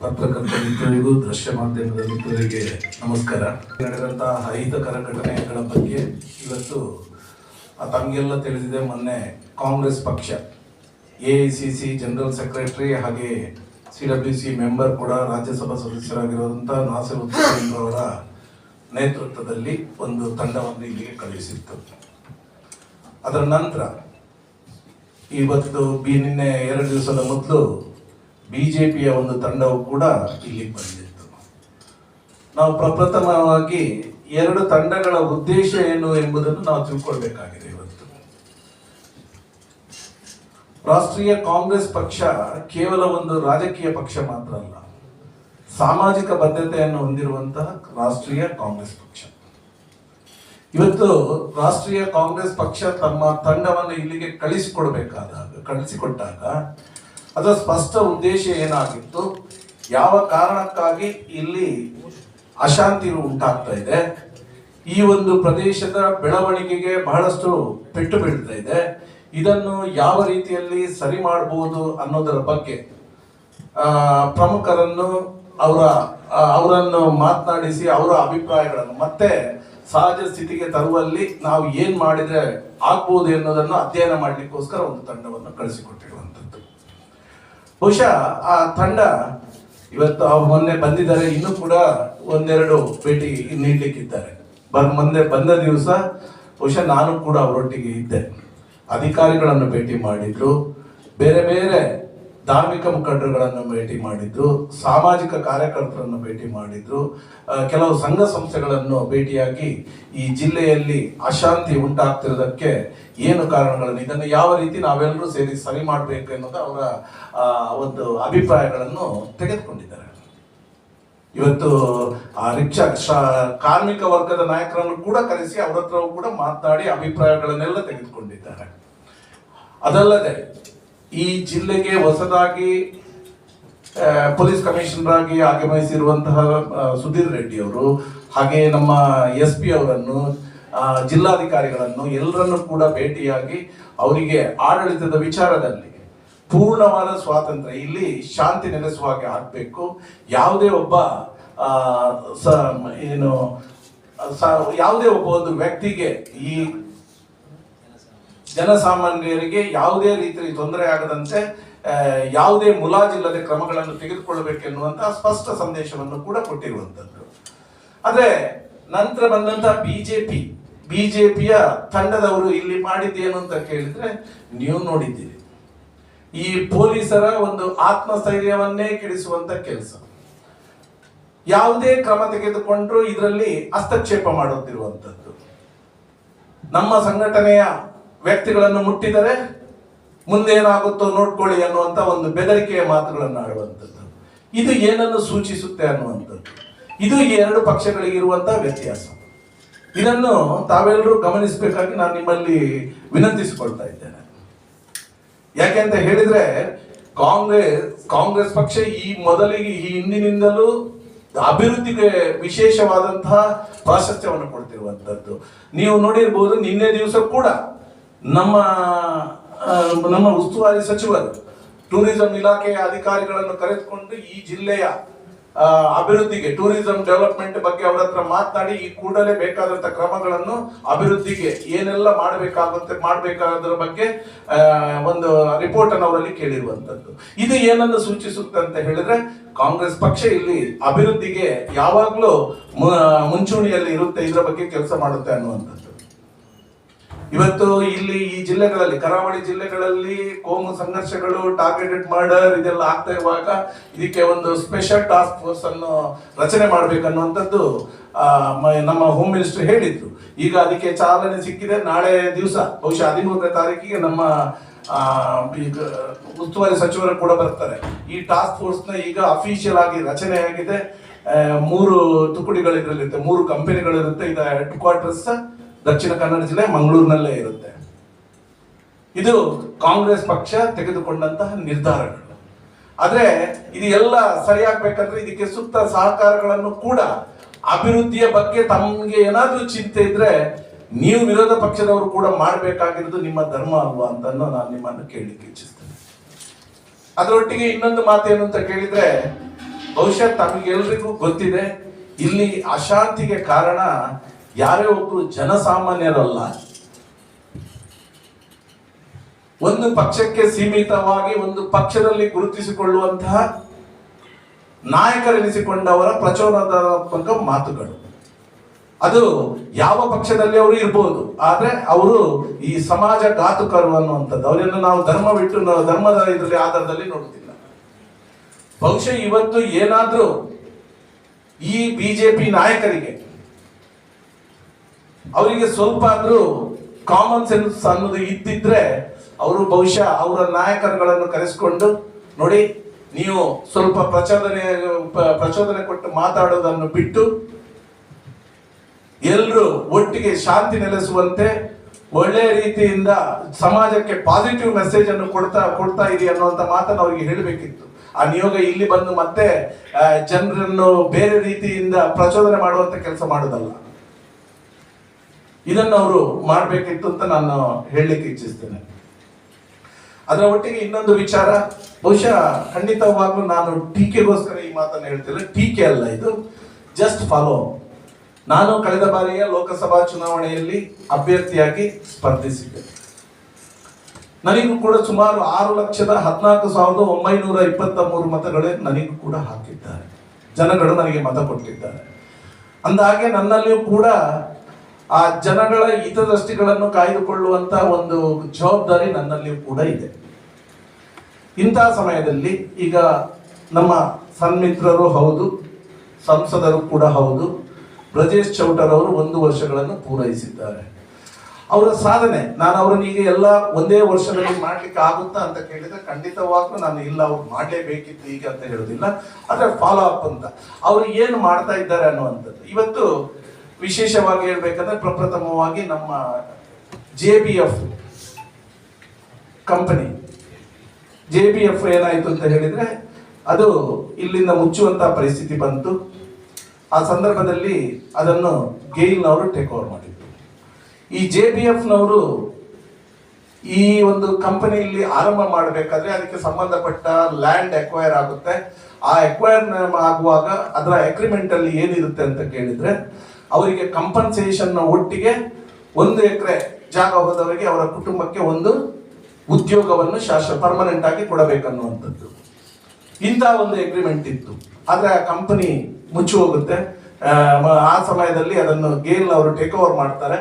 ಪತ್ರಕರ್ತ ಮಿತ್ರರಿಗೂ ದೃಶ್ಯ ಮಾಧ್ಯಮದ ಮಿತ್ರರಿಗೆ ನಮಸ್ಕಾರ. ನಡೆದಂತಹ ಅಹಿತಕರ ಘಟನೆಗಳ ಬಗ್ಗೆ ಇವತ್ತು ತಮಗೆಲ್ಲ ತಿಳಿದಿದೆ. ಮೊನ್ನೆ ಕಾಂಗ್ರೆಸ್ ಪಕ್ಷ, ಎ ಜನರಲ್ ಸೆಕ್ರೆಟರಿ ಹಾಗೆ ಸಿ ಡಬ್ಲ್ಯೂ ಸಿ ಮೆಂಬರ್ ಕೂಡ ರಾಜ್ಯಸಭಾ ಸದಸ್ಯರಾಗಿರುವಂಥ ನಾಸಿರ್ ಉದ್ದೀನ್ ಅವರ ನೇತೃತ್ವದಲ್ಲಿ ಒಂದು ತಂಡವನ್ನು ಇಲ್ಲಿಗೆ ಕಳುಹಿಸಿತ್ತು. ಅದರ ನಂತರ ಇವತ್ತು ಬಿ ನಿನ್ನೆ ಎರಡು ದಿವಸದ ಮೊದಲು ಬಿಜೆಪಿಯ ಒಂದು ತಂಡವು ಕೂಡ ಇಲ್ಲಿಗೆ ಬಂದಿತ್ತು. ನಾವು ಪ್ರಪ್ರಥಮವಾಗಿ ಎರಡು ತಂಡಗಳ ಉದ್ದೇಶ ಏನು ಎಂಬುದನ್ನು ನಾವು ತಿಳ್ಕೊಳ್ಬೇಕಾಗಿದೆ ಇವತ್ತು. ರಾಷ್ಟ್ರೀಯ ಕಾಂಗ್ರೆಸ್ ಪಕ್ಷ ಕೇವಲ ಒಂದು ರಾಜಕೀಯ ಪಕ್ಷ ಮಾತ್ರ ಅಲ್ಲ, ಸಾಮಾಜಿಕ ಬದ್ಧತೆಯನ್ನು ಹೊಂದಿರುವಂತಹ ರಾಷ್ಟ್ರೀಯ ಕಾಂಗ್ರೆಸ್ ಪಕ್ಷ. ಇವತ್ತು ರಾಷ್ಟ್ರೀಯ ಕಾಂಗ್ರೆಸ್ ಪಕ್ಷ ತಮ್ಮ ತಂಡವನ್ನು ಇಲ್ಲಿಗೆ ಕಳಿಸಿಕೊಡ್ಬೇಕಾದಾಗ, ಕಳಿಸಿಕೊಟ್ಟಾಗ ಅದರ ಸ್ಪಷ್ಟ ಉದ್ದೇಶ ಏನಾಗಿತ್ತು? ಯಾವ ಕಾರಣಕ್ಕಾಗಿ ಇಲ್ಲಿ ಅಶಾಂತಿ ಉಂಟಾಗ್ತಾ ಇದೆ? ಈ ಒಂದು ಪ್ರದೇಶದ ಬೆಳವಣಿಗೆಗೆ ಬಹಳಷ್ಟು ಪೆಟ್ಟು ಬೀಳ್ತಾ ಇದೆ. ಇದನ್ನು ಯಾವ ರೀತಿಯಲ್ಲಿ ಸರಿ ಮಾಡಬಹುದು ಅನ್ನೋದರ ಬಗ್ಗೆ ಪ್ರಮುಖರನ್ನು ಅವರ ಅವರನ್ನು ಮಾತನಾಡಿಸಿ ಅವರ ಅಭಿಪ್ರಾಯಗಳನ್ನು, ಮತ್ತೆ ಸಹಜ ಸ್ಥಿತಿಗೆ ತರುವಲ್ಲಿ ನಾವು ಏನ್ ಮಾಡಿದ್ರೆ ಆಗ್ಬೋದು ಎನ್ನುವುದನ್ನು ಅಧ್ಯಯನ ಮಾಡಲಿಕ್ಕೋಸ್ಕರ ಒಂದು ತಂಡವನ್ನು ಕಳಿಸಿಕೊಟ್ಟಿರುವಂಥದ್ದು. ಬಹುಶಃ ಆ ತಂಡ ಇವತ್ತು ಅವ್ರು ಮೊನ್ನೆ ಬಂದಿದ್ದಾರೆ, ಇನ್ನೂ ಕೂಡ ಒಂದೆರಡು ಭೇಟಿ ನೀಡಲಿಕ್ಕಿದ್ದಾರೆ. ಬರ್, ಮೊನ್ನೆ ಬಂದ ದಿವಸ ಬಹುಶಃ ನಾನು ಕೂಡ ಅವರೊಟ್ಟಿಗೆ ಇದ್ದೆ. ಅಧಿಕಾರಿಗಳನ್ನು ಭೇಟಿ ಮಾಡಿದ್ರು. ಬೇರೆ ಬೇರೆ ಧಾರ್ಮಿಕ ಮುಖಂಡರುಗಳನ್ನು ಭೇಟಿ ಮಾಡಿದ್ರು, ಸಾಮಾಜಿಕ ಕಾರ್ಯಕರ್ತರನ್ನು ಭೇಟಿ ಮಾಡಿದ್ರು ಕೆಲವು ಸಂಘ ಸಂಸ್ಥೆಗಳನ್ನು ಭೇಟಿಯಾಗಿ ಈ ಜಿಲ್ಲೆಯಲ್ಲಿ ಅಶಾಂತಿ ಉಂಟಾಗ್ತಿರೋದಕ್ಕೆ ಏನು ಕಾರಣಗಳನ್ನು, ಇದನ್ನು ಯಾವ ರೀತಿ ನಾವೆಲ್ಲರೂ ಸೇರಿ ಸರಿ ಮಾಡಬೇಕು ಎನ್ನುವುದು ಅವರ ಒಂದು ಅಭಿಪ್ರಾಯಗಳನ್ನು ತೆಗೆದುಕೊಂಡಿದ್ದಾರೆ. ಇವತ್ತು ಆ ರಿಕ್ಷಾ ಕಾರ್ಮಿಕ ವರ್ಗದ ನಾಯಕರನ್ನು ಕೂಡ ಕರೆಸಿ ಅವರ ಹತ್ರವೂ ಕೂಡ ಮಾತನಾಡಿ ಅಭಿಪ್ರಾಯಗಳನ್ನೆಲ್ಲ ತೆಗೆದುಕೊಂಡಿದ್ದಾರೆ. ಅದಲ್ಲದೆ ಈ ಜಿಲ್ಲೆಗೆ ಹೊಸದಾಗಿ ಪೊಲೀಸ್ ಕಮಿಷನರ್ ಆಗಿ ಆಗಮಿಸಿರುವಂತಹ ಸುಧೀರ್ ರೆಡ್ಡಿ ಅವರು, ಹಾಗೆ ನಮ್ಮ ಎಸ್ ಪಿ ಅವರನ್ನು ಜಿಲ್ಲಾಧಿಕಾರಿಗಳನ್ನು ಎಲ್ಲರನ್ನು ಕೂಡ ಭೇಟಿಯಾಗಿ ಅವರಿಗೆ ಆಡಳಿತದ ವಿಚಾರದಲ್ಲಿ ಪೂರ್ಣವಾದ ಸ್ವಾತಂತ್ರ್ಯ, ಇಲ್ಲಿ ಶಾಂತಿ ನೆಲೆಸುವ ಹಾಗೆ ಆಗಬೇಕು. ಯಾವುದೇ ಒಬ್ಬ ಏನು ಯಾವುದೇ ಒಬ್ಬ ಒಂದು ವ್ಯಕ್ತಿಗೆ ಈ ಜನಸಾಮಾನ್ಯರಿಗೆ ಯಾವುದೇ ರೀತಿಯಲ್ಲಿ ತೊಂದರೆ ಆಗದಂತೆ ಯಾವುದೇ ಮುಲಾಜಿಲ್ಲದೆ ಕ್ರಮಗಳನ್ನು ತೆಗೆದುಕೊಳ್ಳಬೇಕೆನ್ನುವಂತಹ ಸ್ಪಷ್ಟ ಸಂದೇಶವನ್ನು ಕೂಡ ಕೊಟ್ಟಿರುವಂತದ್ದು ಆದರೆ ನಂತರ ಬಂದಂತಹ ಬಿಜೆಪಿ, ಬಿಜೆಪಿಯ ತಂಡದವರು ಇಲ್ಲಿ ಮಾಡಿದ್ದೇನು ಅಂತ ಕೇಳಿದ್ರೆ, ನೀವು ನೋಡಿದ್ದೀರಿ. ಈ ಪೊಲೀಸರ ಒಂದು ಆತ್ಮಸ್ಥೈರ್ಯವನ್ನೇ ಕೆಡಿಸುವಂತ ಕೆಲಸ. ಯಾವುದೇ ಕ್ರಮ ತೆಗೆದುಕೊಂಡ್ರು ಇದರಲ್ಲಿ ಹಸ್ತಕ್ಷೇಪ ಮಾಡುತ್ತಿರುವಂತದ್ದು ನಮ್ಮ ಸಂಘಟನೆಯ ವ್ಯಕ್ತಿಗಳನ್ನು ಮುಟ್ಟಿದರೆ ಮುಂದೇನಾಗುತ್ತೋ ನೋಡ್ಕೊಳ್ಳಿ ಅನ್ನುವಂತ ಒಂದು ಬೆದರಿಕೆಯ ಮಾತುಗಳನ್ನು ಆಡುವಂಥದ್ದು. ಇದು ಏನನ್ನು ಸೂಚಿಸುತ್ತೆ ಅನ್ನುವಂಥದ್ದು. ಇದು ಎರಡು ಪಕ್ಷಗಳಿಗೆ ಇರುವಂತಹ ವ್ಯತ್ಯಾಸ. ಇದನ್ನು ತಾವೆಲ್ಲರೂ ಗಮನಿಸಬೇಕಾಗಿ ನಾನು ನಿಮ್ಮಲ್ಲಿ ವಿನಂತಿಸಿಕೊಳ್ತಾ ಇದ್ದೇನೆ. ಯಾಕೆಂತ ಹೇಳಿದ್ರೆ, ಕಾಂಗ್ರೆಸ್ ಕಾಂಗ್ರೆಸ್ ಪಕ್ಷ ಈ ಮೊದಲಿಗೆ ಈ ಹಿಂದಿನಿಂದಲೂ ಅಭಿವೃದ್ಧಿಗೆ ವಿಶೇಷವಾದಂತಹ ಪ್ರಾಶಸ್ತ್ಯವನ್ನು ಕೊಡ್ತಿರುವಂತದ್ದು ನೀವು ನೋಡಿರ್ಬೋದು, ನಿನ್ನೆ ದಿವಸ ಕೂಡ ನಮ್ಮ ನಮ್ಮ ಉಸ್ತುವಾರಿ ಸಚಿವರು, ಟೂರಿಸಂ ಇಲಾಖೆಯ ಅಧಿಕಾರಿಗಳನ್ನು ಕರೆದುಕೊಂಡು ಈ ಜಿಲ್ಲೆಯ ಅಭಿವೃದ್ಧಿಗೆ, ಟೂರಿಸಂ ಡೆವಲಪ್ಮೆಂಟ್ ಬಗ್ಗೆ ಅವರ ಹತ್ರ ಮಾತನಾಡಿ ಈ ಕೂಡಲೇ ಬೇಕಾದಂತ ಕ್ರಮಗಳನ್ನು ಅಭಿವೃದ್ಧಿಗೆ ಏನೆಲ್ಲ ಮಾಡಬೇಕಾಗುತ್ತೆ ಮಾಡಬೇಕಾದ್ರ ಬಗ್ಗೆ ಒಂದು ರಿಪೋರ್ಟ್ ಅನ್ನು ಅವರಲ್ಲಿ ಕೇಳಿರುವಂತದ್ದು. ಇದು ಏನನ್ನು ಸೂಚಿಸುತ್ತೆ ಅಂತ ಹೇಳಿದ್ರೆ, ಕಾಂಗ್ರೆಸ್ ಪಕ್ಷ ಇಲ್ಲಿ ಅಭಿವೃದ್ಧಿಗೆ ಯಾವಾಗಲೂ ಮುಂಚೂಣಿಯಲ್ಲಿ ಇರುತ್ತೆ, ಇದರ ಬಗ್ಗೆ ಕೆಲಸ ಮಾಡುತ್ತೆ ಅನ್ನುವಂಥದ್ದು. ಇವತ್ತು ಇಲ್ಲಿ ಈ ಜಿಲ್ಲೆಗಳಲ್ಲಿ, ಕರಾವಳಿ ಜಿಲ್ಲೆಗಳಲ್ಲಿ ಕೋಮು ಸಂಘರ್ಷಗಳು ಟಾರ್ಗೆಟೆಡ್ ಮರ್ಡರ್ ಇದೆಲ್ಲ ಆಗ್ತಾ ಇರುವಾಗ ಇದಕ್ಕೆ ಒಂದು ಸ್ಪೆಷಲ್ ಟಾಸ್ಕ್ ಫೋರ್ಸ್ ಅನ್ನು ರಚನೆ ಮಾಡಬೇಕನ್ನುವಂಥದ್ದು ನಮ್ಮ ಹೋಮ್ ಮಿನಿಸ್ಟರ್ ಹೇಳಿದ್ರು. ಈಗ ಅದಕ್ಕೆ ಚಾಲನೆ ಸಿಕ್ಕಿದೆ. ನಾಳೆ ದಿವಸ, ಬಹುಶಃ ಹದಿಮೂರನೇ ತಾರೀಕಿಗೆ ನಮ್ಮ ಉಸ್ತುವಾರಿ ಸಚಿವರು ಕೂಡ ಬರ್ತಾರೆ. ಈ ಟಾಸ್ಕ್ ಫೋರ್ಸ್ನ ಈಗ ಅಫಿಷಿಯಲ್ ಆಗಿ ರಚನೆ ಆಗಿದೆ. ಮೂರು ತುಕುಡಿಗಳು ಇದರಲ್ಲಿರುತ್ತೆ, ಮೂರು ಕಂಪನಿಗಳಿರುತ್ತೆ ಇದರ ಹೆಡ್ ಕ್ವಾರ್ಟರ್ಸ್ ದಕ್ಷಿಣ ಕನ್ನಡ ಜಿಲ್ಲೆ ಮಂಗಳೂರಿನಲ್ಲೇ ಇರುತ್ತೆ. ಇದು ಕಾಂಗ್ರೆಸ್ ಪಕ್ಷ ತೆಗೆದುಕೊಂಡಂತಹ ನಿರ್ಧಾರಗಳು. ಆದರೆ ಇದು ಎಲ್ಲ ಸರಿಯಾಗಬೇಕಂದ್ರೆ ಇದಕ್ಕೆ ಸೂಕ್ತ ಸಹಕಾರಗಳನ್ನು ಕೂಡ ಅಭಿವೃದ್ಧಿಯ ಬಗ್ಗೆ ತಮಗೆ ಏನಾದರೂ ಚಿಂತೆ ಇದ್ರೆ ನೀವು ವಿರೋಧ ಪಕ್ಷದವರು ಕೂಡ ಮಾಡಬೇಕಾಗಿರೋದು ನಿಮ್ಮ ಧರ್ಮ ಅಲ್ವಾ ಅಂತ ನಾನು ನಿಮ್ಮನ್ನು ಕೇಳಲಿಕ್ಕೆ ಇಚ್ಛಿಸ್ತೇನೆ. ಅದರೊಟ್ಟಿಗೆ ಇನ್ನೊಂದು ಮಾತೇನು ಅಂತ ಕೇಳಿದ್ರೆ, ಬಹುಶಃ ತಮಗೆಲ್ರಿಗೂ ಗೊತ್ತಿದೆ, ಇಲ್ಲಿ ಅಶಾಂತಿಗೆ ಕಾರಣ ಯಾರೇ ಒಬ್ರು ಜನಸಾಮಾನ್ಯರಲ್ಲ, ಒಂದು ಪಕ್ಷಕ್ಕೆ ಸೀಮಿತವಾಗಿ ಒಂದು ಪಕ್ಷದಲ್ಲಿ ಗುರುತಿಸಿಕೊಳ್ಳುವಂತಹ ನಾಯಕರೆನಿಸಿಕೊಂಡವರ ಪ್ರಚೋದನಾತ್ಮಕ ಮಾತುಗಳು. ಅದು ಯಾವ ಪಕ್ಷದಲ್ಲಿ ಅವರು ಇರ್ಬೋದು, ಆದ್ರೆ ಅವರು ಈ ಸಮಾಜ ಘಾತುಕರು ಅನ್ನುವಂಥದ್ದು. ಅವರನ್ನು ನಾವು ಧರ್ಮ ಬಿಟ್ಟು ಧರ್ಮದ ಇದರಲ್ಲಿ ಆಧಾರದಲ್ಲಿ ನೋಡುತ್ತಿಲ್ಲ ಬಹುಶಃ ಇವತ್ತು ಏನಾದರೂ ಈ ಬಿಜೆಪಿ ನಾಯಕರಿಗೆ ಅವರಿಗೆ ಸ್ವಲ್ಪ ಆದ್ರೂ ಕಾಮನ್ ಸೆನ್ಸ್ ಅನ್ನೋದು ಇದ್ದಿದ್ರೆ ಅವರು ಬಹುಶಃ ಅವರ ನಾಯಕರುಗಳನ್ನು ಕರೆಸಿಕೊಂಡು, ನೋಡಿ, ನೀವು ಸ್ವಲ್ಪ ಪ್ರಚೋದನೆ ಪ್ರಚೋದನೆ ಕೊಟ್ಟು ಮಾತಾಡೋದನ್ನು ಬಿಟ್ಟು ಎಲ್ಲರೂ ಒಟ್ಟಿಗೆ ಶಾಂತಿ ನೆಲೆಸುವಂತೆ ಒಳ್ಳೆ ರೀತಿಯಿಂದ ಸಮಾಜಕ್ಕೆ ಪಾಸಿಟಿವ್ ಮೆಸೇಜ್ ಅನ್ನು ಕೊಡ್ತಾ ಕೊಡ್ತಾ ಇದೆ ಅನ್ನುವಂತ ಮಾತನ್ನು ಅವರಿಗೆ ಹೇಳಬೇಕಿತ್ತು. ಆ ನಿಯೋಗ ಇಲ್ಲಿ ಬಂದು ಮತ್ತೆ ಜನರನ್ನು ಬೇರೆ ರೀತಿಯಿಂದ ಪ್ರಚೋದನೆ ಮಾಡುವಂತ ಕೆಲಸ ಮಾಡೋದಲ್ಲ ಇದನ್ನು ಅವರು ಮಾಡಬೇಕಿತ್ತು ಅಂತ ನಾನು ಹೇಳಲಿಕ್ಕೆ ಇಚ್ಛಿಸ್ತೇನೆ. ಅದರ ಒಟ್ಟಿಗೆ ಇನ್ನೊಂದು ವಿಚಾರ, ಬಹುಶಃ ಖಂಡಿತವಾಗ್ಲೂ ನಾನು ಟೀಕೆಗೋಸ್ಕರ ಈ ಮಾತನ್ನು ಹೇಳ್ತಿಲ್ಲ, ಟೀಕೆ ಅಲ್ಲ ಇದು ಜಸ್ಟ್ ಫಾಲೋ ನಾನು ಕಳೆದ ಬಾರಿಯ ಲೋಕಸಭಾ ಚುನಾವಣೆಯಲ್ಲಿ ಅಭ್ಯರ್ಥಿಯಾಗಿ ಸ್ಪರ್ಧಿಸಿದ್ದೆ. ನನಗೂ ಕೂಡ ಸುಮಾರು ಆರು ಲಕ್ಷದ ಹದಿನಾಲ್ಕು ಸಾವಿರದ ಒಂಬೈನೂರ ಇಪ್ಪತ್ತ ಮೂರು ಮತಗಳೇ ನನಗೂ ಕೂಡ ಹಾಕಿದ್ದಾರೆ. ಜನಗಳು ನನಗೆ ಮತ ಕೊಟ್ಟಿದ್ದಾರೆ. ಅಂದಹಾಗೆ ನನ್ನಲ್ಲಿಯೂ ಕೂಡ ಆ ಜನಗಳ ಹಿತದೃಷ್ಟಿಗಳನ್ನು ಕಾಯ್ದುಕೊಳ್ಳುವಂತ ಒಂದು ಜವಾಬ್ದಾರಿ ನನ್ನಲ್ಲಿ ಕೂಡ ಇದೆ. ಇಂತಹ ಸಮಯದಲ್ಲಿ ಈಗ ನಮ್ಮ ಸನ್ಮಿತ್ರರು ಹೌದು, ಸಂಸದರು ಕೂಡ ಹೌದು, ಬ್ರಜೇಶ್ ಚೌಟರ್ ಅವರು ಒಂದು ವರ್ಷಗಳನ್ನು ಪೂರೈಸಿದ್ದಾರೆ. ಅವರ ಸಾಧನೆ, ನಾನು ಅವರನ್ನು ಈಗ ಎಲ್ಲ ಒಂದೇ ವರ್ಷದಲ್ಲಿ ಮಾಡ್ಲಿಕ್ಕೆ ಆಗುತ್ತಾ ಅಂತ ಕೇಳಿದ್ರೆ ಖಂಡಿತವಾಗ್ಲೂ ನಾನು ಇಲ್ಲ, ಅವ್ರು ಮಾಡಲೇಬೇಕಿತ್ತು ಈಗ ಅಂತ ಹೇಳೋದಿಲ್ಲ. ಆದ್ರೆ ಫಾಲೋ ಅಪ್ ಅಂತ. ಅವರು ಏನು ಮಾಡ್ತಾ ಇದ್ದಾರೆ ಅನ್ನುವಂಥದ್ದು. ಇವತ್ತು ವಿಶೇಷವಾಗಿ ಹೇಳ್ಬೇಕಂದ್ರೆ ಪ್ರಪ್ರಥಮವಾಗಿ ನಮ್ಮ J B F company. J B F ಏನಾಯಿತು ಅಂತ ಹೇಳಿದ್ರೆ ಅದು ಇಲ್ಲಿಂದ ಮುಚ್ಚುವಂತ ಪರಿಸ್ಥಿತಿ ಬಂತು. ಆ ಸಂದರ್ಭದಲ್ಲಿ ಅದನ್ನು ಗೇಲ್ನವರು ಟೇಕ್ ಓವರ್ ಮಾಡಿದ್ರು. ಈ ಜೆ ಬಿ ಎಫ್ನವರು ಈ ಒಂದು ಕಂಪನಿಯಲ್ಲಿ ಆರಂಭ ಮಾಡಬೇಕಾದ್ರೆ ಅದಕ್ಕೆ ಸಂಬಂಧಪಟ್ಟ ಲ್ಯಾಂಡ್ ಎಕ್ವೈರ್ ಆಗುತ್ತೆ. ಆ ಎಕ್ವೈರ್ ಆಗುವಾಗ ಅದರ ಅಗ್ರಿಮೆಂಟ್ ಅಲ್ಲಿ ಏನಿರುತ್ತೆ ಅಂತ ಕೇಳಿದ್ರೆ ಅವರಿಗೆ ಕಂಪನ್ಸೇಷನ್ ಒಟ್ಟಿಗೆ ಒಂದು ಎಕರೆ ಜಾಗ ಹೋದವರಿಗೆ ಅವರ ಕುಟುಂಬಕ್ಕೆ ಒಂದು ಉದ್ಯೋಗವನ್ನು ಶಾಶ್ವ ಪರ್ಮನೆಂಟ್ ಆಗಿ ಕೊಡಬೇಕನ್ನುವಂಥದ್ದು. ಇಂಥ ಒಂದು ಎಗ್ರಿಮೆಂಟ್ ಇತ್ತು. ಆದರೆ ಆ ಕಂಪನಿ ಮುಚ್ಚಿ ಹೋಗುತ್ತೆ. ಆ ಸಮಯದಲ್ಲಿ ಅದನ್ನು ಗೇಲ್ನವರು ಟೇಕ್ ಓವರ್ ಮಾಡ್ತಾರೆ.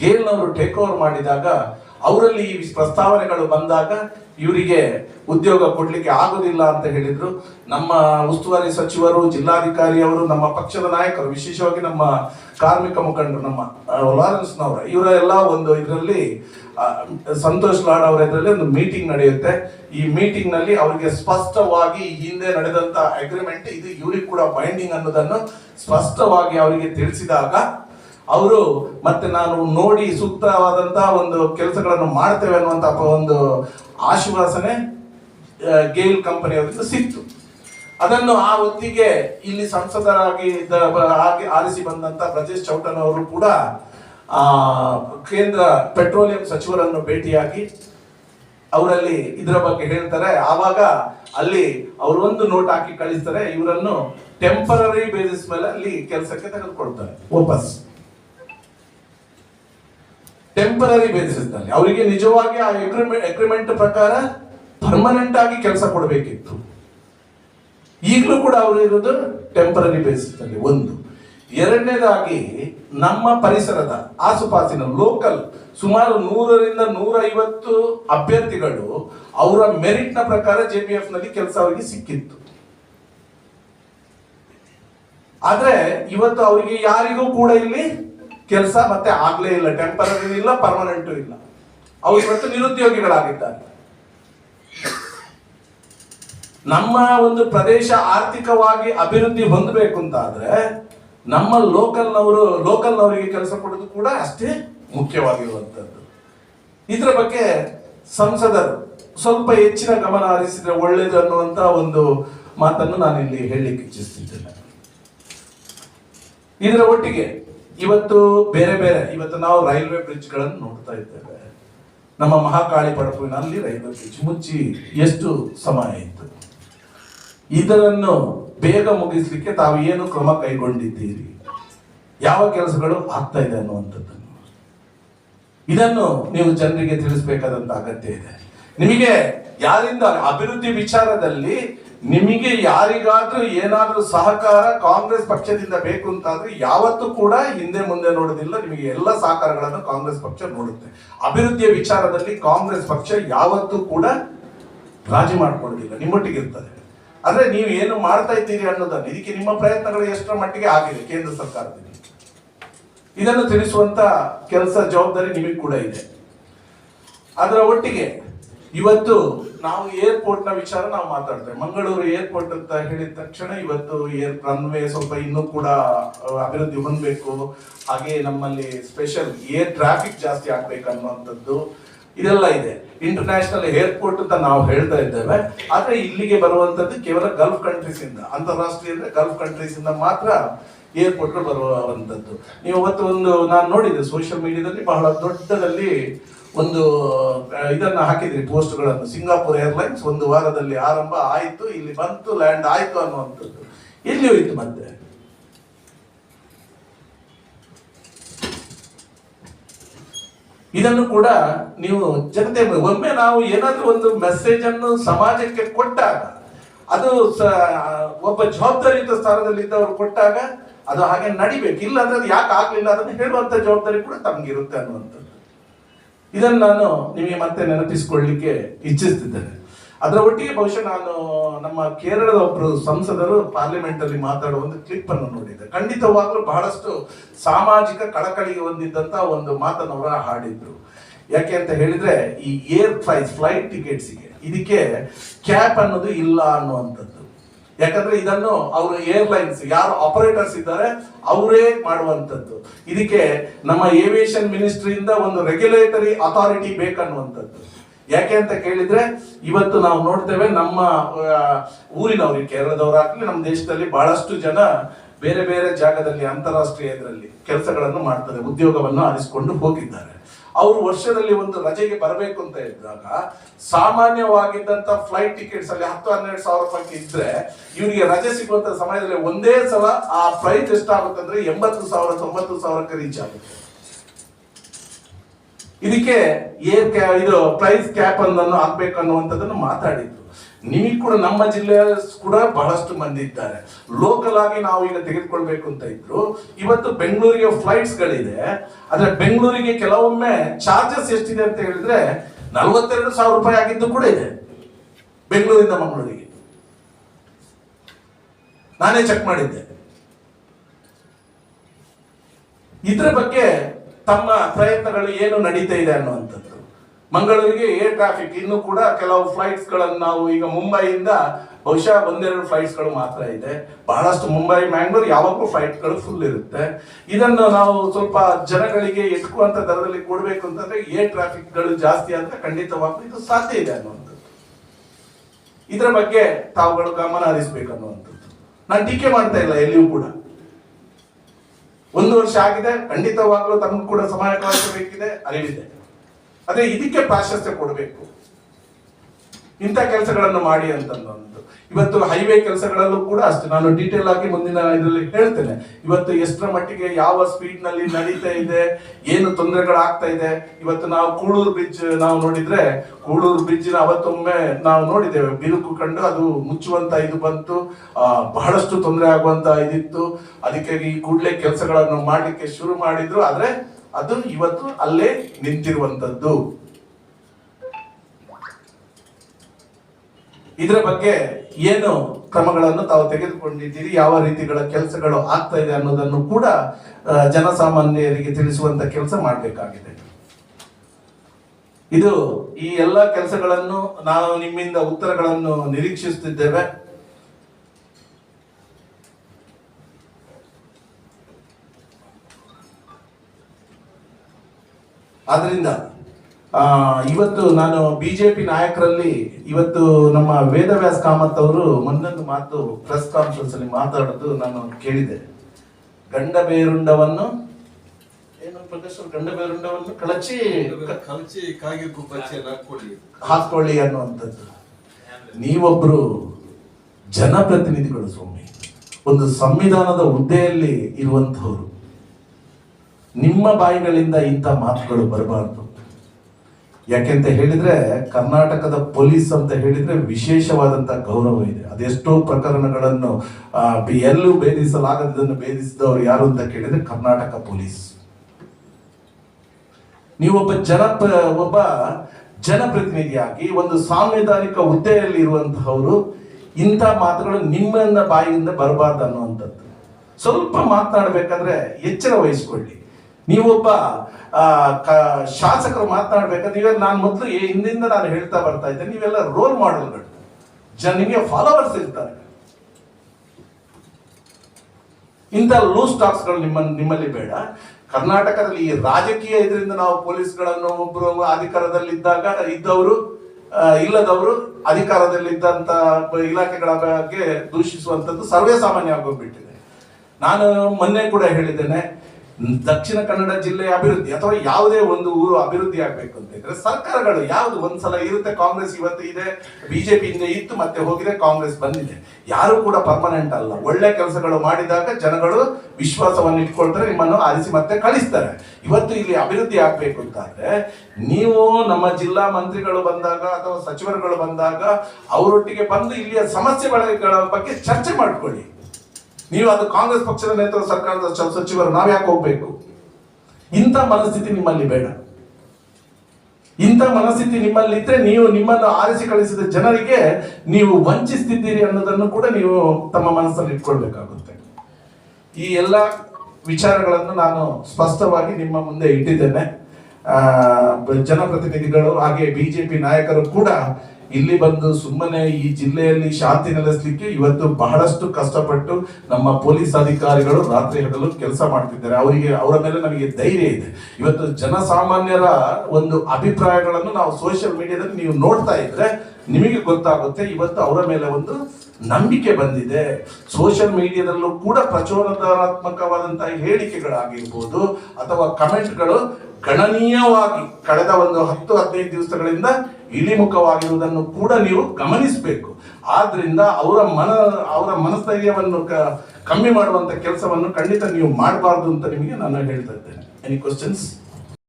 ಗೇಲ್ನವರು ಟೇಕ್ ಓವರ್ ಮಾಡಿದಾಗ ಅವರಲ್ಲಿ ಈ ಪ್ರಸ್ತಾವನೆಗಳು ಬಂದಾಗ ಇವರಿಗೆ ಉದ್ಯೋಗ ಕೊಡ್ಲಿಕ್ಕೆ ಆಗುದಿಲ್ಲ ಅಂತ ಹೇಳಿದ್ರು. ನಮ್ಮ ಉಸ್ತುವಾರಿ ಸಚಿವರು, ಜಿಲ್ಲಾಧಿಕಾರಿ ಅವರು, ನಮ್ಮ ಪಕ್ಷದ ನಾಯಕರು, ವಿಶೇಷವಾಗಿ ನಮ್ಮ ಕಾರ್ಮಿಕ ಮುಖಂಡರು, ನಮ್ಮ ಲಾರೆನ್ಸ್ ಲಾರೆನ್ಸ್ನವರ, ಇವರ ಎಲ್ಲ ಒಂದು ಇದರಲ್ಲಿ ಸಂತೋಷ್ ಲಾಡ್ ಅವರ ಇದರಲ್ಲಿ ಒಂದು ಮೀಟಿಂಗ್ ನಡೆಯುತ್ತೆ. ಈ ಮೀಟಿಂಗ್ನಲ್ಲಿ ಅವರಿಗೆ ಸ್ಪಷ್ಟವಾಗಿ ಹಿಂದೆ ನಡೆದಂತ ಅಗ್ರಿಮೆಂಟ್ ಇದು ಇವ್ರಿಗೆ ಕೂಡ ಬೈಂಡಿಂಗ್ ಅನ್ನೋದನ್ನು ಸ್ಪಷ್ಟವಾಗಿ ಅವರಿಗೆ ತಿಳಿಸಿದಾಗ ಅವರು ಮತ್ತೆ ನಾನು ನೋಡಿ ಸೂಕ್ತವಾದಂತಹ ಒಂದು ಕೆಲಸಗಳನ್ನು ಮಾಡ್ತೇವೆ ಅನ್ನುವಂತ ಒಂದು ಆಶ್ವಾಸನೆ ಗೇಲ್ ಕಂಪನಿಯವರಿಂದ ಸಿಕ್ತು. ಅದನ್ನು ಆ ಹೊತ್ತಿಗೆ ಇಲ್ಲಿ ಸಂಸದರಾಗಿ ಆರಿಸಿ ಬಂದಂತ ಬ್ರಜೇಶ್ ಚೌಟನ್ ಅವರು ಕೂಡ, ಆ, ಕೇಂದ್ರ ಪೆಟ್ರೋಲಿಯಂ ಸಚಿವರನ್ನು ಭೇಟಿಯಾಗಿ ಅವರಲ್ಲಿ ಇದರ ಬಗ್ಗೆ ಹೇಳ್ತಾರೆ. ಆವಾಗ ಅಲ್ಲಿ ಅವರು ಒಂದು ನೋಟ್ ಹಾಕಿ ಕಳಿಸ್ತಾರೆ, ಇವರನ್ನು ಟೆಂಪರರಿ ಬೇಸಿಸ್ ಮೇಲೆ ಅಲ್ಲಿ ಕೆಲಸಕ್ಕೆ ತೆಗೆದುಕೊಳ್ತಾರೆ, ವಾಪಸ್. ಟೆಂಪರರಿ ಬೇಸಿಸ್ನಲ್ಲಿ. ಅವರಿಗೆ ನಿಜವಾಗಿ ಆ ಎಗ್ರಿಮೆಂಟ್ ಅಗ್ರಿಮೆಂಟ್ ಪ್ರಕಾರ ಪರ್ಮನೆಂಟ್ ಆಗಿ ಕೆಲಸ ಕೊಡಬೇಕಿತ್ತು. ಈಗಲೂ ಕೂಡ ಅವರು ಇರೋದು ಟೆಂಪರರಿ ಬೇಸಿಸ್ನಲ್ಲಿ. ಒಂದು. ಎರಡನೇದಾಗಿ ನಮ್ಮ ಪರಿಸರದ, ಆಸುಪಾಸಿನ ಲೋಕಲ್ ಸುಮಾರು ನೂರರಿಂದ ನೂರ ಐವತ್ತು ಅಭ್ಯರ್ಥಿಗಳು ಅವರ ಮೆರಿಟ್ನ ಪ್ರಕಾರ ಜೆ ಪಿ ಎಫ್ನಲ್ಲಿ ಕೆಲಸ ಅವರಿಗೆ ಸಿಕ್ಕಿತ್ತು. ಆದ್ರೆ ಇವತ್ತು ಅವರಿಗೆ ಯಾರಿಗೂ ಕೂಡ ಇಲ್ಲಿ ಕೆಲಸ ಮತ್ತೆ ಆಗ್ಲೇ ಇಲ್ಲ ಟೆಂಪರರಿ ಇಲ್ಲ ಪರ್ಮನೆಂಟ್ ಇಲ್ಲ. ಅವರು ಇವತ್ತು ನಿರುದ್ಯೋಗಿಗಳಾಗಿದ್ದಾರೆ. ನಮ್ಮ ಒಂದು ಪ್ರದೇಶ ಆರ್ಥಿಕವಾಗಿ ಅಭಿವೃದ್ಧಿ ಹೊಂದಬೇಕು ಅಂತ ಆದ್ರೆ ನಮ್ಮ ಲೋಕಲ್ನವರು, ಲೋಕಲ್ನವರಿಗೆ ಕೆಲಸ ಕೊಡೋದು ಕೂಡ ಅಷ್ಟೇ ಮುಖ್ಯವಾಗಿರುವಂಥದ್ದು. ಇದರ ಬಗ್ಗೆ ಸಂಸದರು ಸ್ವಲ್ಪ ಹೆಚ್ಚಿನ ಗಮನ ಹರಿಸಿದ್ರೆ ಒಳ್ಳೇದು ಅನ್ನುವಂತ ಒಂದು ಮಾತನ್ನು ನಾನು ಇಲ್ಲಿ ಹೇಳಲಿಕ್ಕೆ ಇಚ್ಛಿಸ್ತಿದ್ದೇನೆ ಇದರ ಒಟ್ಟಿಗೆ ಇವತ್ತು ಬೇರೆ ಬೇರೆ, ಇವತ್ತು ನಾವು ರೈಲ್ವೆ ಬ್ರಿಡ್ಜ್ಗಳನ್ನು ನೋಡ್ತಾ ಇದ್ದೇವೆ. ನಮ್ಮ ಮಹಾಕಾಳಿ ಪಡಪುವಿನಲ್ಲಿ ರೈಲ್ವೆ ಬ್ರಿಡ್ಜ್ ಮುಚ್ಚಿ ಎಷ್ಟು ಸಮಯ ಇತ್ತು ಇದರನ್ನು ಬೇಗ ಮುಗಿಸ್ಲಿಕ್ಕೆ ತಾವು ಏನು ಕ್ರಮ ಕೈಗೊಂಡಿದ್ದೀರಿ? ಯಾವ ಕೆಲಸಗಳು ಆಗ್ತಾ ಇದೆ ಅನ್ನುವಂಥದ್ದನ್ನು. ಇದನ್ನು ನೀವು ಜನರಿಗೆ ತಿಳಿಸಬೇಕಾದಂತ ಅಗತ್ಯ ಇದೆ. ನಿಮಗೆ ಯಾರಿಂದ ಅಭಿವೃದ್ಧಿ ವಿಚಾರದಲ್ಲಿ ನಿಮಗೆ ಯಾರಿಗಾದ್ರೂ ಏನಾದ್ರೂ ಸಹಕಾರ ಕಾಂಗ್ರೆಸ್ ಪಕ್ಷದಿಂದ ಬೇಕು ಅಂತಾದ್ರೆ ಯಾವತ್ತೂ ಕೂಡ ಹಿಂದೆ ಮುಂದೆ ನೋಡೋದಿಲ್ಲ, ನಿಮಗೆ ಎಲ್ಲ ಸಹಕಾರಗಳನ್ನು ಕಾಂಗ್ರೆಸ್ ಪಕ್ಷ ನೋಡುತ್ತೆ. ಅಭಿವೃದ್ಧಿಯ ವಿಚಾರದಲ್ಲಿ ಕಾಂಗ್ರೆಸ್ ಪಕ್ಷ ಯಾವತ್ತೂ ಕೂಡ ರಾಜಿ ಮಾಡ್ಕೊಳ್ಳೋದಿಲ್ಲ, ನಿಮ್ಮೊಟ್ಟಿಗೆ ಇರ್ತದೆ. ಆದ್ರೆ ನೀವು ಏನು ಮಾಡ್ತಾ ಇದ್ದೀರಿ ಅನ್ನೋದನ್ನು, ಇದಕ್ಕೆ ನಿಮ್ಮ ಪ್ರಯತ್ನಗಳು ಎಷ್ಟರ ಮಟ್ಟಿಗೆ ಆಗಿದೆ ಕೇಂದ್ರ ಸರ್ಕಾರದಲ್ಲಿ? ಇದನ್ನು ತಿಳಿಸುವಂತ ಕೆಲಸ ಜವಾಬ್ದಾರಿ ನಿಮಗೆ ಕೂಡ ಇದೆ. ಅದರ ಒಟ್ಟಿಗೆ ಇವತ್ತು ನಾವು ಏರ್ಪೋರ್ಟ್ನ ವಿಚಾರ ನಾವು ಮಾತಾಡ್ತೇವೆ. ಮಂಗಳೂರು ಏರ್ಪೋರ್ಟ್ ಅಂತ ಹೇಳಿದ ತಕ್ಷಣ ಇವತ್ತು ಏರ್ ರನ್ವೇ ಸ್ವಲ್ಪ ಇನ್ನೂ ಕೂಡ ಅಭಿವೃದ್ಧಿ ಹೊಂದಬೇಕು. ಹಾಗೆ ನಮ್ಮಲ್ಲಿ ಸ್ಪೆಷಲ್ ಏರ್ ಟ್ರಾಫಿಕ್ ಜಾಸ್ತಿ ಆಗ್ಬೇಕು ಅನ್ನುವಂಥದ್ದು ಇದೆಲ್ಲ ಇದೆ. ಇಂಟರ್ನ್ಯಾಷನಲ್ ಏರ್ಪೋರ್ಟ್ ಅಂತ ನಾವು ಹೇಳ್ತಾ ಇದ್ದೇವೆ. ಆದ್ರೆ ಇಲ್ಲಿಗೆ ಬರುವಂತದ್ದು ಕೇವಲ ಗಲ್ಫ್ ಕಂಟ್ರೀಸ್ ಇಂದ, ಅಂತಾರಾಷ್ಟ್ರೀಯ ಅಂದ್ರೆ ಗಲ್ಫ್ ಕಂಟ್ರೀಸ್ ಇಂದ ಮಾತ್ರ ಏರ್ಪೋರ್ಟ್ ಬರುವಂತದ್ದು ನೀವು ಅವತ್ತು ಒಂದು ನಾನು ನೋಡಿದೆ ಸೋಷಿಯಲ್ ಮೀಡಿಯಾದಲ್ಲಿ ಬಹಳ ದೊಡ್ಡದಲ್ಲಿ ಒಂದು ಇದನ್ನ ಹಾಕಿದ್ರಿ, ಪೋಸ್ಟ್ಗಳನ್ನು. ಸಿಂಗಾಪುರ್ ಏರ್ಲೈನ್ಸ್ ಒಂದು ವಾರದಲ್ಲಿ ಆರಂಭ ಆಯಿತು, ಇಲ್ಲಿ ಬಂತು, ಲ್ಯಾಂಡ್ ಆಯ್ತು ಅನ್ನುವಂಥದ್ದು. ಎಲ್ಲಿ ಹೋಯ್ತು ಮತ್ತೆ? ಇದನ್ನು ಕೂಡ ನೀವು ಜನತೆ, ಒಮ್ಮೆ ನಾವು ಏನಾದರೂ ಒಂದು ಮೆಸೇಜ್ ಅನ್ನು ಸಮಾಜಕ್ಕೆ ಕೊಟ್ಟಾಗ, ಅದು ಒಬ್ಬ ಜವಾಬ್ದಾರಿಯುತ ಸ್ಥಾನದಲ್ಲಿದ್ದವರು ಕೊಟ್ಟಾಗ ಅದು ಹಾಗೆ ನಡಿಬೇಕು. ಇಲ್ಲ ಅಂದ್ರೆ ಅದು ಯಾಕೆ ಆಗ್ಲಿಲ್ಲ? ಅದನ್ನು ಹೇಳುವಂತ ಜವಾಬ್ದಾರಿ ಕೂಡ ತಮ್ಗಿರುತ್ತೆ ಅನ್ನುವಂಥದ್ದು. ಇದನ್ನು ನಾನು ನಿಮಗೆ ಮತ್ತೆ ನೆನಪಿಸಿಕೊಳ್ಳಲಿಕ್ಕೆ ಇಚ್ಛಿಸ್ತಿದ್ದೇನೆ. ಅದರ ಒಟ್ಟಿಗೆ ಬಹುಶಃ ನಾನು ನಮ್ಮ ಕೇರಳದ ಒಬ್ಬರು ಸಂಸದರು ಪಾರ್ಲಿಮೆಂಟ್ ಅಲ್ಲಿ ಮಾತಾಡುವ ಒಂದು ಕ್ಲಿಪ್ ಅನ್ನು ನೋಡಿದ್ದೆ. ಖಂಡಿತವಾಗ್ಲೂ ಬಹಳಷ್ಟು ಸಾಮಾಜಿಕ ಕಳಕಳಿಗೆ ಹೊಂದಿದ್ದಂತ ಒಂದು ಮಾತನ್ನು ಅವರ ಹಾಡಿದ್ರು. ಯಾಕೆ ಅಂತ ಹೇಳಿದ್ರೆ ಈ ಏರ್ ಪ್ರೈಸ್ ಫ್ಲೈಟ್ ಟಿಕೆಟ್ಸ್ಗೆ ಇದಕ್ಕೆ ಕ್ಯಾಪ್ ಅನ್ನೋದು ಇಲ್ಲ ಅನ್ನುವಂಥದ್ದು. ಯಾಕಂದ್ರೆ ಇದನ್ನು ಅವರು ಏರ್ಲೈನ್ಸ್ ಯಾರು ಆಪರೇಟರ್ಸ್ ಇದ್ದಾರೆ, ಅವರೇ ಮಾಡುವಂಥದ್ದು. ಇದಕ್ಕೆ ನಮ್ಮ ಏವಿಯೇಷನ್ ಮಿನಿಸ್ಟ್ರಿಯಿಂದ ಒಂದು ರೆಗ್ಯುಲೇಟರಿ ಅಥಾರಿಟಿ ಬೇಕನ್ನುವಂಥದ್ದು. ಯಾಕೆ ಅಂತ ಕೇಳಿದ್ರೆ, ಇವತ್ತು ನಾವು ನೋಡ್ತೇವೆ ನಮ್ಮ ಊರಿನವ್ರಿ ಕೇರಳದವರಾಗಲಿ ನಮ್ಮ ದೇಶದಲ್ಲಿ ಬಹಳಷ್ಟು ಜನ ಬೇರೆ ಬೇರೆ ಜಾಗದಲ್ಲಿ, ಅಂತಾರಾಷ್ಟ್ರೀಯ ಇದರಲ್ಲಿ ಕೆಲಸಗಳನ್ನು ಮಾಡ್ತಾರೆ, ಉದ್ಯೋಗವನ್ನು ಆರಿಸಿಕೊಂಡು ಹೋಗಿದ್ದಾರೆ. ಅವರು ವರ್ಷದಲ್ಲಿ ಒಂದು ರಜೆಗೆ ಬರಬೇಕು ಅಂತ ಇದ್ದಾಗ ಸಾಮಾನ್ಯವಾಗಿದ್ದಂತ ಫ್ಲೈಟ್ ಟಿಕೆಟ್ಸ್ ಅಲ್ಲಿ ಹತ್ತು ಹನ್ನೆರಡು ಸಾವಿರ ರೂಪಾಯಿ ಇದ್ರೆ ಇವರಿಗೆ ರಜೆ ಸಿಗುವಂತ ಸಮಯದಲ್ಲಿ ಒಂದೇ ಸಲ ಆ ಪ್ರೈಸ್ ಎಷ್ಟಾಗುತ್ತೆ ಅಂದ್ರೆ ಎಂಬತ್ತು ಸಾವಿರ ತೊಂಬತ್ತು ಸಾವಿರಕ್ಕೆ ರೀಚ್ ಆಗುತ್ತೆ. ಇದಕ್ಕೆ ಏರ್ ಇದು ಪ್ರೈಸ್ ಕ್ಯಾಪ್ ಅನ್ನು ಹಾಕ್ಬೇಕು ಅನ್ನುವಂಥದ್ದನ್ನು ಮಾತಾಡಿದ್ರು. ನಿಮಗೆ ಕೂಡ ನಮ್ಮ ಜಿಲ್ಲೆಯ ಕೂಡ ಬಹಳಷ್ಟು ಮಂದಿ ಇದ್ದಾರೆ. ಲೋಕಲ್ ಆಗಿ ನಾವು ಈಗ ತೆಗೆದುಕೊಳ್ಬೇಕು ಅಂತ ಇದ್ರು. ಇವತ್ತು ಬೆಂಗಳೂರಿಗೆ ಫ್ಲೈಟ್ಸ್ ಗಳಿದೆ. ಆದ್ರೆ ಬೆಂಗಳೂರಿಗೆ ಕೆಲವೊಮ್ಮೆ ಚಾರ್ಜಸ್ ಎಷ್ಟಿದೆ ಅಂತ ಹೇಳಿದ್ರೆ ನಲವತ್ತೆರಡು ಸಾವಿರ ರೂಪಾಯಿ ಆಗಿದ್ದು ಕೂಡ ಇದೆ. ಬೆಂಗಳೂರಿಂದ ಮಂಗಳೂರಿಗೆ. ನಾನೇ ಚೆಕ್ ಮಾಡಿದ್ದೆ. ಇದ್ರ ಬಗ್ಗೆ ತಮ್ಮ ಪ್ರಯತ್ನಗಳು ಏನು ನಡೀತಾ ಇದೆ ಅನ್ನುವಂಥದ್ದು. ಮಂಗಳೂರಿಗೆ ಏರ್ ಟ್ರಾಫಿಕ್ ಇನ್ನು ಕೂಡ ಕೆಲವು ಫ್ಲೈಟ್ಸ್ಗಳನ್ನು ನಾವು ಈಗ ಮುಂಬೈಯಿಂದ ಬಹುಶಃ ಒಂದೆರಡು ಫ್ಲೈಟ್ಸ್ಗಳು ಮಾತ್ರ ಇದೆ. ಬಹಳಷ್ಟು ಮುಂಬೈ, ಮ್ಯಾಂಗ್ಳೂರ್ ಯಾವಾಗಲೂ ಫ್ಲೈಟ್ಗಳು ಫುಲ್ ಇರುತ್ತೆ. ಇದನ್ನು ನಾವು ಸ್ವಲ್ಪ ಜನಗಳಿಗೆ ಎಟ್ಕುವಂತ ದರದಲ್ಲಿ ಕೊಡಬೇಕು ಅಂತಂದ್ರೆ ಏರ್ ಟ್ರಾಫಿಕ್ಗಳು ಜಾಸ್ತಿ ಅಂತ ಖಂಡಿತವಾಗ್ಲೂ ಇದು ಸಾಧ್ಯ ಇದೆ ಅನ್ನುವಂಥದ್ದು. ಇದರ ಬಗ್ಗೆ ತಾವುಗಳು ಗಮನ ಹರಿಸಬೇಕು ಅನ್ನುವಂಥದ್ದು. ನಾನು ಟೀಕೆ ಮಾಡ್ತಾ ಇಲ್ಲ ಎಲ್ಲಿಯೂ ಕೂಡ. ಒಂದು ವರ್ಷ ಆಗಿದೆ, ಖಂಡಿತವಾಗ್ಲೂ ತಮಗೂ ಕೂಡ ಬೇಕಿದೆ ಅರಿವಿದೆ ಅದೇ ಇದಕ್ಕೆ ಪ್ರಾಶಸ್ತ್ಯ ಕೊಡಬೇಕು. ಇಂಥ ಕೆಲಸಗಳನ್ನು ಮಾಡಿ ಅಂತಂದು ಇವತ್ತು ಹೈವೇ ಕೆಲಸಗಳಲ್ಲೂ ಕೂಡ ಅಷ್ಟೇ. ನಾನು ಡೀಟೇಲ್ ಆಗಿ ಮುಂದಿನ ಇದರಲ್ಲಿ ಹೇಳ್ತೇನೆ. ಇವತ್ತು ಎಷ್ಟರ ಮಟ್ಟಿಗೆ ಯಾವ ಸ್ಪೀಡ್ನಲ್ಲಿ ನಡೀತಾ ಇದೆ, ಏನು ತೊಂದರೆಗಳಾಗ್ತಾ ಇದೆ. ಇವತ್ತು ನಾವು ಕೂಳೂರು ಬ್ರಿಡ್ಜ್ ನಾವು ನೋಡಿದ್ರೆ ಕೂಳೂರು ಬ್ರಿಡ್ಜ್ ಅವತ್ತೊಮ್ಮೆ ನಾವು ನೋಡಿದ್ದೇವೆ. ಬಿರುಕು ಕಂಡು ಅದು ಮುಚ್ಚುವಂತ ಇದು ಬಂತು. ಬಹಳಷ್ಟು ತೊಂದರೆ ಆಗುವಂತ ಇದಿತ್ತು. ಅದಕ್ಕೆ ಈ ಕೂಡಲೇ ಕೆಲಸಗಳನ್ನು ಮಾಡಲಿಕ್ಕೆ ಶುರು ಮಾಡಿದ್ರು. ಆದ್ರೆ ಅದು ಇವತ್ತು ಅಲ್ಲೇ ನಿಂತಿರುವಂತದ್ದು. ಇದರ ಬಗ್ಗೆ ಏನು ಕ್ರಮಗಳನ್ನು ತಾವು ತೆಗೆದುಕೊಂಡಿದ್ದೀರಿ, ಯಾವ ರೀತಿಗಳ ಕೆಲಸಗಳು ಆಗ್ತಾ ಇದೆ ಅನ್ನೋದನ್ನು ಕೂಡ ಜನಸಾಮಾನ್ಯರಿಗೆ ತಿಳಿಸುವಂತ ಕೆಲಸ ಮಾಡಬೇಕಾಗಿದೆ. ಇದು ಈ ಎಲ್ಲ ಕೆಲಸಗಳನ್ನು ನಾವು ನಿಮ್ಮಿಂದ ಉತ್ತರಗಳನ್ನು ನಿರೀಕ್ಷಿಸುತ್ತಿದ್ದೇವೆ. ಆದ್ರಿಂದ ಇವತ್ತು ನಾನು ಬಿಜೆಪಿ ನಾಯಕರಲ್ಲಿ ಇವತ್ತು ನಮ್ಮ ವೇದವ್ಯಾಸ್ ಕಾಮತ್ ಅವರು ಮೊನ್ನೊಂದು ಮಾತು ಪ್ರೆಸ್ ಕಾನ್ಫರೆನ್ಸ್ ಅಲ್ಲಿ ಮಾತಾಡೋದು ನಾನು ಕೇಳಿದೆ. ಗಂಡ ಬೇರುಂಡವನ್ನು ಏನು ಅವ್ರು, ಗಂಡ ಬೇರುಂಡವನ್ನು ಕಳಚಿ ಕಳಚಿ ಕಾಗೆ ಹಾಕೊಳ್ಳಿ ಅನ್ನುವಂಥದ್ದು. ನೀವೊಬ್ರು ಜನಪ್ರತಿನಿಧಿಗಳು ಸ್ವಾಮಿ. ಒಂದು ಸಂವಿಧಾನದ ಹುದ್ದೆಯಲ್ಲಿ ಇರುವಂತಹವರು ನಿಮ್ಮ ಬಾಯಿಗಳಿಂದ ಇಂಥ ಮಾತುಗಳು ಬರಬಾರ್ದು. ಯಾಕೆಂತ ಹೇಳಿದ್ರೆ ಕರ್ನಾಟಕದ ಪೊಲೀಸ್ ಅಂತ ಹೇಳಿದ್ರೆ ವಿಶೇಷವಾದಂತ ಗೌರವ ಇದೆ. ಅದೆಷ್ಟೋ ಪ್ರಕರಣಗಳನ್ನು ಎಲ್ಲೂ ಭೇದಿಸಲಾಗದನ್ನು ಭೇದಿಸಿದವರು ಯಾರು ಅಂತ ಕೇಳಿದ್ರೆ ಕರ್ನಾಟಕ ಪೊಲೀಸ್. ನೀವೊಬ್ಬ ಜನ, ಒಬ್ಬ ಜನಪ್ರತಿನಿಧಿಯಾಗಿ ಒಂದು ಸಾಂವಿಧಾನಿಕ ಹುದ್ದೆಯಲ್ಲಿ ಇರುವಂತಹವರು, ಇಂಥ ಮಾತುಗಳು ನಿಮ್ಮನ್ನ ಬಾಯಿಯಿಂದ ಬರಬಾರ್ದು ಅನ್ನುವಂಥದ್ದು. ಸ್ವಲ್ಪ ಮಾತನಾಡಬೇಕಾದ್ರೆ ಎಚ್ಚರ ವಹಿಸ್ಕೊಳ್ಳಿ. ನೀವೊಬ್ಬ ಶಾಸಕರು ಮಾತನಾಡ್ಬೇಕಾದ್ರೆ ನೀವೆಲ್ಲ ನಾನು ಮೊದಲು ಹಿಂದಿಂದ ನಾನು ಹೇಳ್ತಾ ಬರ್ತಾ ಇದ್ದೆ, ನೀವೆಲ್ಲ ರೋಲ್ ಮಾಡೆಲ್ಗಳು ಜನ ನಿಮಗೆ ಫಾಲೋವರ್ಸ್ ಇರ್ತಾರೆ. ಇಂಥ ಲೂಸ್ ಟಾಕ್ಸ್ಗಳು ನಿಮ್ಮ, ನಿಮ್ಮಲ್ಲಿ ಬೇಡ. ಕರ್ನಾಟಕದಲ್ಲಿ ಈ ರಾಜಕೀಯ ಇದರಿಂದ ನಾವು ಪೊಲೀಸ್ಗಳನ್ನು ಒಬ್ಬರು ಅಧಿಕಾರದಲ್ಲಿದ್ದಾಗ ಇದ್ದವರು ಇಲ್ಲದವರು ಅಧಿಕಾರದಲ್ಲಿದ್ದಂತ ಇಲಾಖೆಗಳ ಬಗ್ಗೆ ದೂಷಿಸುವಂಥದ್ದು ಸರ್ವೇ ಸಾಮಾನ್ಯ ಆಗೋಗ್ಬಿಟ್ಟಿದೆ ನಾನು ಮೊನ್ನೆ ಕೂಡ ಹೇಳಿದ್ದೇನೆ ದಕ್ಷಿಣ ಕನ್ನಡ ಜಿಲ್ಲೆಯ ಅಭಿವೃದ್ಧಿ ಅಥವಾ ಯಾವುದೇ ಒಂದು ಊರು ಅಭಿವೃದ್ಧಿ ಆಗ್ಬೇಕು ಅಂತ ಇದ್ರೆ ಸರ್ಕಾರಗಳು ಯಾವುದು ಒಂದ್ಸಲ ಇರುತ್ತೆ, ಕಾಂಗ್ರೆಸ್ ಇವತ್ತು ಇದೆ, ಬಿಜೆಪಿ ಹಿಂದೆ ಇತ್ತು, ಮತ್ತೆ ಹೋಗಿದೆ, ಕಾಂಗ್ರೆಸ್ ಬಂದಿದೆ. ಯಾರು ಕೂಡ ಪರ್ಮನೆಂಟ್ ಅಲ್ಲ. ಒಳ್ಳೆ ಕೆಲಸಗಳು ಮಾಡಿದಾಗ ಜನಗಳು ವಿಶ್ವಾಸವನ್ನು ಇಟ್ಕೊಳ್ತಾರೆ, ನಿಮ್ಮನ್ನು ಆರಿಸಿ ಮತ್ತೆ ಕಳಿಸ್ತಾರೆ. ಇವತ್ತು ಇಲ್ಲಿ ಅಭಿವೃದ್ಧಿ ಆಗ್ಬೇಕು ಅಂತಾದ್ರೆ ನೀವು ನಮ್ಮ ಜಿಲ್ಲಾ ಮಂತ್ರಿಗಳು ಬಂದಾಗ ಅಥವಾ ಸಚಿವರುಗಳು ಬಂದಾಗ, ಅವರೊಟ್ಟಿಗೆ ಬಂದು ಇಲ್ಲಿಯ ಸಮಸ್ಯೆಗಳ ಬಗ್ಗೆ ಚರ್ಚೆ ಮಾಡ್ಕೊಳ್ಳಿ. ನೀವು ಅದು ಕಾಂಗ್ರೆಸ್ ಪಕ್ಷದ ನೇತೃತ್ವ ಸರ್ಕಾರದ ಸಚಿವರು, ನಾವು ಯಾಕೆ ಹೋಗ್ಬೇಕು? ಇಂಥ ಮನಸ್ಥಿತಿ ನಿಮ್ಮಲ್ಲಿ ಬೇಡ. ಇಂಥ ಮನಸ್ಥಿತಿ ನಿಮ್ಮಲ್ಲಿ ಇದ್ರೆ ನೀವು ನಿಮ್ಮನ್ನು ಆರಿಸಿ ಕಳಿಸಿದ ಜನರಿಗೆ ನೀವು ವಂಚಿಸ್ತಿದ್ದೀರಿ ಅನ್ನೋದನ್ನು ಕೂಡ ನೀವು ತಮ್ಮ ಮನಸ್ಸಲ್ಲಿ ಇಟ್ಕೊಳ್ಬೇಕಾಗುತ್ತೆ. ಈ ಎಲ್ಲ ವಿಚಾರಗಳನ್ನು ನಾನು ಸ್ಪಷ್ಟವಾಗಿ ನಿಮ್ಮ ಮುಂದೆ ಇಟ್ಟಿದ್ದೇನೆ. ಜನಪ್ರತಿನಿಧಿಗಳು, ಹಾಗೆ ಬಿಜೆಪಿ ನಾಯಕರು ಕೂಡ ಇಲ್ಲಿ ಬಂದು ಸುಮ್ಮನೆ ಈ ಜಿಲ್ಲೆಯಲ್ಲಿ ಶಾಂತಿ ನೆಲೆಸಲಿಕ್ಕೆ ಇವತ್ತು ಬಹಳಷ್ಟು ಕಷ್ಟಪಟ್ಟು ನಮ್ಮ ಪೊಲೀಸ್ ಅಧಿಕಾರಿಗಳು ರಾತ್ರಿ ಹಗಲು ಕೆಲಸ ಮಾಡ್ತಿದ್ದಾರೆ. ಅವರಿಗೆ ಅವರ ಮೇಲೆ ನಮಗೆ ಧೈರ್ಯ ಇದೆ. ಇವತ್ತು ಜನಸಾಮಾನ್ಯರ ಒಂದು ಅಭಿಪ್ರಾಯಗಳನ್ನು ನಾವು ಸೋಷಿಯಲ್ ಮೀಡಿಯಾದಲ್ಲಿ ನೀವು ನೋಡ್ತಾ ಇದ್ರೆ ನಿಮಗೆ ಗೊತ್ತಾಗುತ್ತೆ. ಇವತ್ತು ಅವರ ಮೇಲೆ ಒಂದು ನಂಬಿಕೆ ಬಂದಿದೆ. ಸೋಷಿಯಲ್ ಮೀಡಿಯಾದಲ್ಲೂ ಕೂಡ ಪ್ರಚೋದನಾತ್ಮಕವಾದಂತಹ ಹೇಳಿಕೆಗಳಾಗಿರ್ಬೋದು ಅಥವಾ ಕಮೆಂಟ್ಗಳು ಗಣನೀಯವಾಗಿ ಕಳೆದ ಒಂದು ಹತ್ತು ಹದಿನೈದು ದಿವಸಗಳಿಂದ ಇಳಿಮುಖವಾಗಿರುವುದನ್ನು ಕೂಡ ನೀವು ಗಮನಿಸಬೇಕು. ಆದ್ರಿಂದ ಅವರ ಮನ, ಅವರ ಮನಸ್ಥೈರ್ಯವನ್ನು ಕಮ್ಮಿ ಮಾಡುವಂತ ಕೆಲಸವನ್ನು ಖಂಡಿತ ನೀವು ಮಾಡಬಾರ್ದು ಅಂತ ನಿಮಗೆ ನಾನು ಹೇಳ್ತಾ ಇದ್ದೇನೆ. Any questions